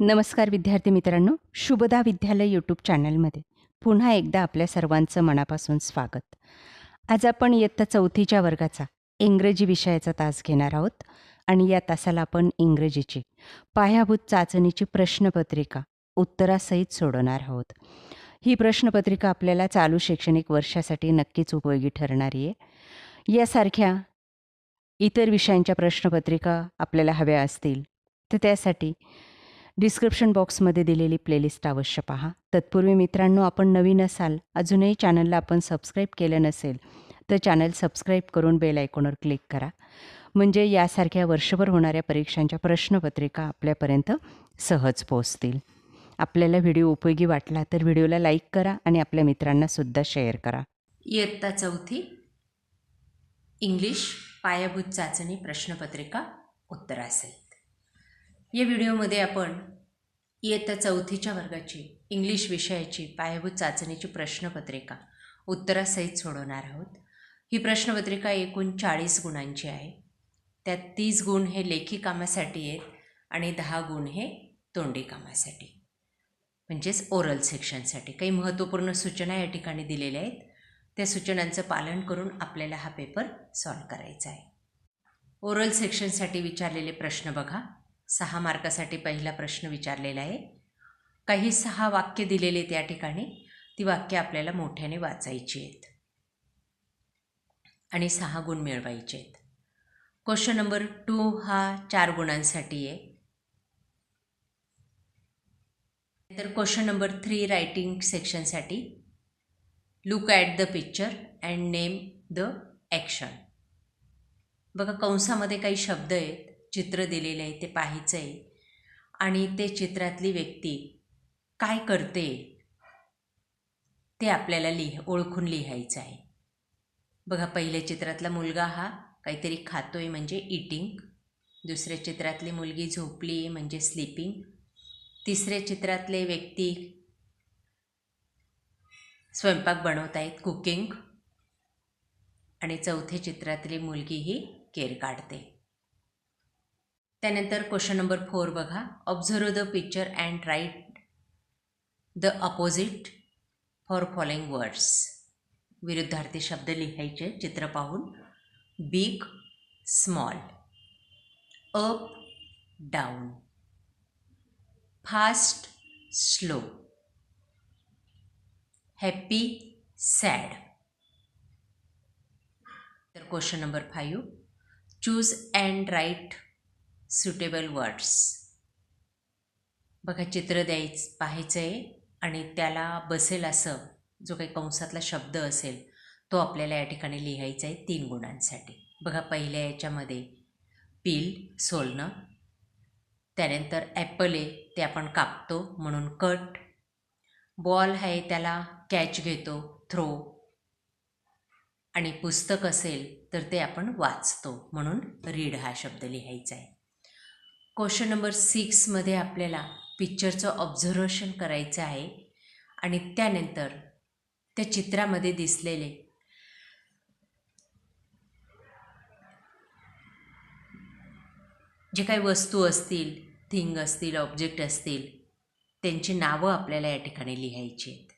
नमस्कार विद्यार्थी मित्रांनो शुभदा विद्यालय यूट्यूब चॅनलमध्ये. पुन्हा एकदा आपल्या सर्वांचं मनापासून स्वागत. आज आपण इयत्ता चौथीच्या वर्गाचा इंग्रजी विषयाचा तास घेणार आहोत आणि या तासाला आपण इंग्रजीची पायाभूत चाचणीची प्रश्नपत्रिका उत्तरासहित सोडवणार आहोत. ही प्रश्नपत्रिका आपल्याला चालू शैक्षणिक वर्षासाठी नक्कीच उपयोगी ठरणारी आहे. यासारख्या इतर विषयांच्या प्रश्नपत्रिका आपल्याला हव्या असतील तर त्यासाठी डिस्क्रिप्शन बॉक्समध्ये दिलेली प्लेलिस्ट अवश्य पहा. तत्पूर्वी मित्रांनो आपण नवीन असाल अजूनही चॅनलला आपण सबस्क्राईब केलं नसेल तर चॅनल सबस्क्राईब करून बेल आयकॉनवर क्लिक करा. म्हणजे यासारख्या वर्षभर होणाऱ्या परीक्षांच्या प्रश्नपत्रिका आपल्यापर्यंत सहज पोहोचतील. आपल्याला व्हिडिओ उपयोगी वाटला तर व्हिडिओला लाईक करा आणि आपल्या मित्रांनासुद्धा शेअर करा. इयत्ता चौथी इंग्लिश पायाभूत चाचणी प्रश्नपत्रिका उत्तर असेल या व्हिडिओमध्ये आपण इयत्ता चौथीच्या वर्गाची इंग्लिश विषयाची पायाभूत चाचणीची प्रश्नपत्रिका उत्तरासहित सोडवणार आहोत. ही प्रश्नपत्रिका एकूण चाळीस गुणांची आहे. त्यात तीस गुण हे लेखी कामासाठी आहेत आणि दहा गुण हे तोंडी कामासाठी. म्हणजेच ओरल सेक्शनसाठी. काही महत्त्वपूर्ण सूचना या ठिकाणी दिलेल्या आहेत. त्या सूचनांचं पालन करून आपल्याला हा पेपर सॉल्व करायचा आहे. ओरल सेक्शनसाठी विचारलेले प्रश्न बघा. सहा मार्कासाठी पहिला प्रश्न विचारलेला आहे. काही सहा वाक्य दिलेले त्या ठिकाणी ती वाक्य आपल्याला मोठ्याने वाचायची आहेत. आणि सहा गुण मिळवायचे आहेत. क्वेश्चन नंबर टू हा चार गुणांसाठी आहे. तर question number three writing सेक्शनसाठी look at the picture and name the action बघा कंसामध्ये काही शब्द आहेत. चित्र दिलेले आहे ते पाहायचं आहे. आणि ते चित्रातली व्यक्ती काय करते ते आपल्याला लिह ओळखून लिहायचं आहे. बघा पहिल्या चित्रातला मुलगा हा काहीतरी खातो आहे म्हणजे इटिंग दुसऱ्या चित्रातली मुलगी झोपली आहे म्हणजे स्लीपिंग तिसऱ्या चित्रातले व्यक्ती स्वयंपाक बनवत आहेत कुकिंग आणि चौथ्या चित्रातली मुलगी ही केर काढते. त्यानंतर क्वेश्चन नंबर फोर बघा. Observe the picture and write the opposite for following words विरुद्धार्थी शब्द लिहायचे चित्र पाहून. Big small up down fast slow happy sad तर question number five choose and write suitable words बघा चित्र द्यायचं पाहायचं आहे आणि त्याला बसेल असं जो काही कंसातला शब्द असेल तो आपल्याला या ठिकाणी लिहायचा आहे तीन गुणांसाठी. बघा पहिल्या याच्यामध्ये पील सोलणं त्यानंतर ॲपल आहे ते आपण कापतो म्हणून कट बॉल आहे त्याला कॅच घेतो थ्रो आणि पुस्तक असेल तर ते आपण वाचतो म्हणून रीड हा शब्द लिहायचा आहे क्वेश्चन नंबर सिक्समध्ये आपल्याला पिक्चरचं ऑब्झर्वेशन करायचं आहे. आणि त्यानंतर त्या चित्रामध्ये दिसलेले जे काही वस्तू असतील थिंग असतील ऑब्जेक्ट असतील त्यांची नावं आपल्याला या ठिकाणी लिहायची आहेत.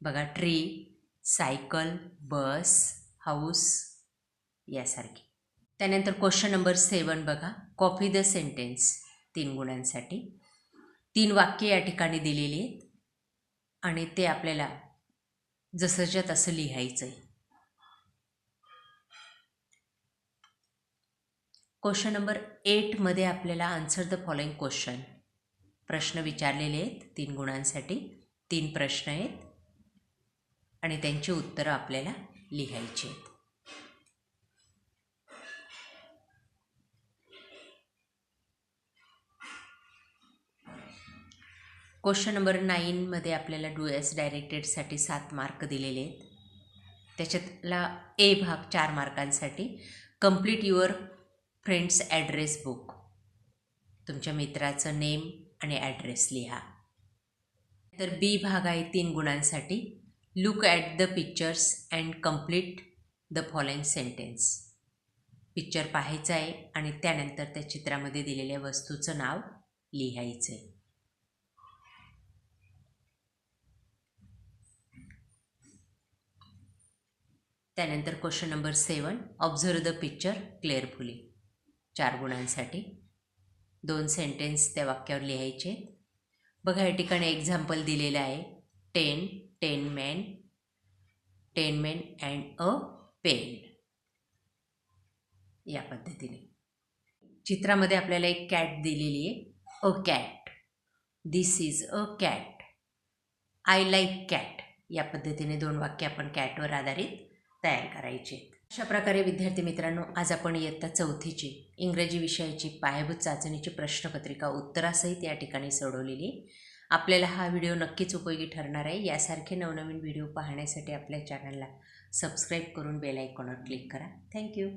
बघा ट्री सायकल बस हाऊस यासारखी. त्यानंतर क्वेश्चन नंबर सेवन बघा. कॉपी द सेंटेन्स तीन गुणांसाठी. तीन वाक्य या ठिकाणी दिलेली आहेत. आणि ते आपल्याला जसंच्या तसं लिहायचं आहे क्वेश्चन नंबर एटमध्ये आपल्याला आन्सर द फॉलोइंग क्वेश्चन प्रश्न विचारलेले आहेत. तीन गुणांसाठी. तीन प्रश्न आहेत. आणि त्यांची उत्तरं आपल्याला लिहायची आहेत. क्वेश्चन नंबर नाईनमध्ये आपल्याला डू एस डायरेक्टेडसाठी सात मार्क दिलेले आहेत. त्याच्यातला ए भाग चार मार्कांसाठी complete your friends address book तुमच्या मित्राचं नेम आणि ॲड्रेस लिहा. तर बी भाग आहे तीन गुणांसाठी. Look at the pictures and complete the following sentence picture पाहायचं आहे आणि त्यानंतर त्या चित्रामध्ये दिलेल्या वस्तूचं नाव लिहायचं आहे त्यानंतर question number seven observe the picture carefully चार गुणांसाठी. दोन सेंटेन्स त्या वाक्यावर लिहायचे. बघा या ठिकाणी एक्झाम्पल दिलेलं आहे. Ten ten man ten man and a pen या पद्धतीने. चित्रामध्ये आपल्याला एक कॅट दिलेली आहे. A cat this is a cat I like cat या पद्धतीने दोन वाक्य आपण कॅटवर आधारित तयार करायचे. अशा प्रकारे विद्यार्थी मित्रांनो आज आपण इयत्ता चौथीची इंग्रजी विषयाची पायाभूत चाचणीची प्रश्नपत्रिका उत्तरासहित या ठिकाणी सोडवलेली. आपल्याला हा व्हिडिओ नक्कीच उपयोगी ठरणार आहे. यासारखे नवनवीन व्हिडिओ पाहण्यासाठी आपल्या चॅनलला सबस्क्राईब करून बेल आयकॉनवर क्लिक करा. थँक्यू